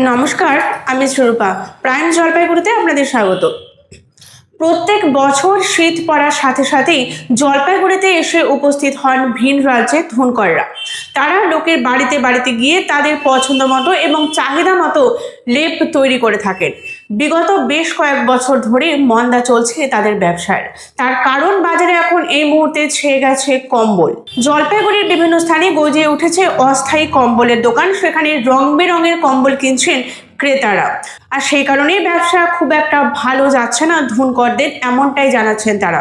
নমস্কার, আমি স্বরূপা। প্রাইম জলপাইগুড়িতে আপনাদের স্বাগত। প্রত্যেক বছর শীত পড়ার সাথে সাথেই জলপাইগুড়িতে এসে উপস্থিত হন ভিন রাজ্যে ধনকররা। তারা লোকের বাড়িতে বাড়িতে গিয়ে তাদের পছন্দ মতো এবং চাহিদা মতো লেপ তৈরি করে থাকেন। বিগত বেশ কয়েক বছর ধরে মন্দা চলছে তাদের ব্যবসার তার কারণ বাজারে এখন এই মুহূর্তে ছেয়ে গেছে কম্বল। জলপাইগুড়ির বিভিন্ন স্থানে গজিয়ে উঠেছে অস্থায়ী কম্বলের দোকান। সেখানে রং বেরঙের কম্বল কিনছেন ক্রেতারা। আর সেই কারণেই ব্যবসা খুব একটা ভালো যাচ্ছে না ধুনকরদের, এমনটাই জানাচ্ছেন তারা।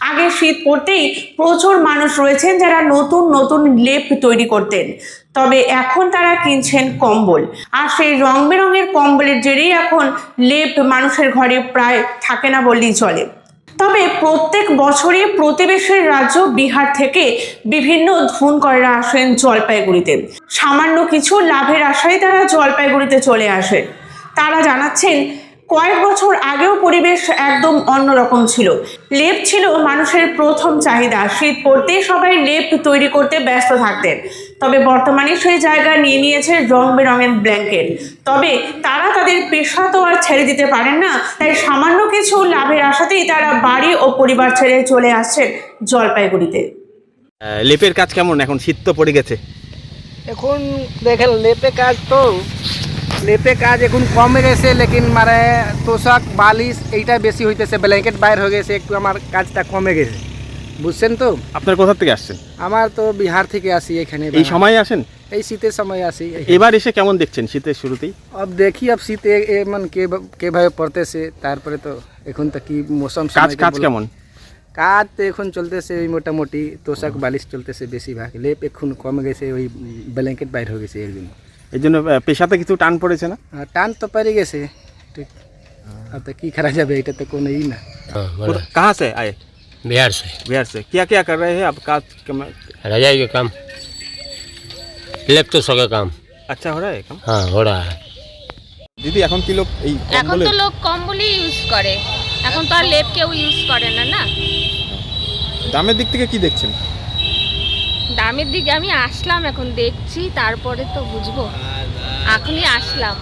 আগে শীত পড়তেই প্রচুর মানুষ রয়েছেন যারা নতুন নতুন লেপ তৈরি করতেন। তবে এখন তারা কিনছেন কম্বল। আর সেই রং বেরঙের কম্বলের জেরেই এখন লেপ মানুষের ঘরে প্রায় থাকে না বললেই চলে। তবে প্রত্যেক বছরই প্রতিবেশীর রাজ্য বিহার থেকে বিভিন্ন ধুনকররা আসেন জলপাইগুড়িতে। সামান্য কিছু লাভের আশায় তারা জলপাইগুড়িতে চলে আসেন। তারা জানাচ্ছেন কয়েক বছর আগেও পরিবেশ একদম অন্যরকম ছিল। লেপ ছিল মানুষের প্রথম চাহিদা। শীত পড়তেই সবাই লেপ তৈরি করতে ব্যস্ত থাকতেন। তবে বর্তমানে সেই জায়গা নিয়ে নিয়েছে রং বেরঙের ব্ল্যাঙ্কেট। তবে তারা তাদের পেশা তো আর ছেড়ে দিতে পারেন না। তাই সামান্য কিছু লাভের আশাতেই তারা বাড়ি ও পরিবার ছেড়ে চলে আসছেন জলপাইগুড়িতে। লেপের কাজ কেমন? এখন শীত তো পড়ে গেছে। এখন দেখেন লেপে কাজ তো লেপে কাজ এখন কমে গেছে লেকিন মানে তোষক বালিশ এইটা বেশি হইতেছে ব্ল্যাঙ্কেট বাইর হয়ে গেছে একটু আমার কাজটা কমে গেছে বুঝছেন তো আপনার কোথা থেকে আসছেন আমার তো বিহার থেকে আসি এখানে এই সময় আসেন এই শীতের সময় আসি এবার এসে কেমন দেখছেন শীতের শুরুতেই अब देखिए अब শীত এ- এ মানে কে কেভাবে পড়তেছে তারপরে তো এখন তো কি মৌসুম কাজ সময়কে কাজ বলে- কেমন কাজ তো এখন চলতেছে ওই মোটামুটি তোষক বালিশ চলতেছে বেশিরভাগ লেপ এখন কমে গেছে ওই ব্ল্যাঙ্কেট বাইর হয়ে গেছে এর জন্য এই জন্য আহ, পেশাতে কিছু টান পড়েছে না আর টান তো পারি গেছে ঠিক আর তো কি করা যাবে এটা তো কোনো ই না हाँ, बोला कहाँ से आए बिहार से बिहार से क्या क्या कर रहे हैं अब काज कम- रजाई का काम इलेक्ट्रो का काम अच्छा हो रहा है काम हाँ हो रहा है দিদি এখন কি লোক এই এখন কম্বলের তো লোক কম্বলই ইউজ করে এখন তো আর লেপ কেউ ইউজ করে না না দামের দিক থেকে কি দেখছেন দামের দিকে আমি আসলাম এখন দেখছি তারপরে তো বুঝব। এখনই আসলাম।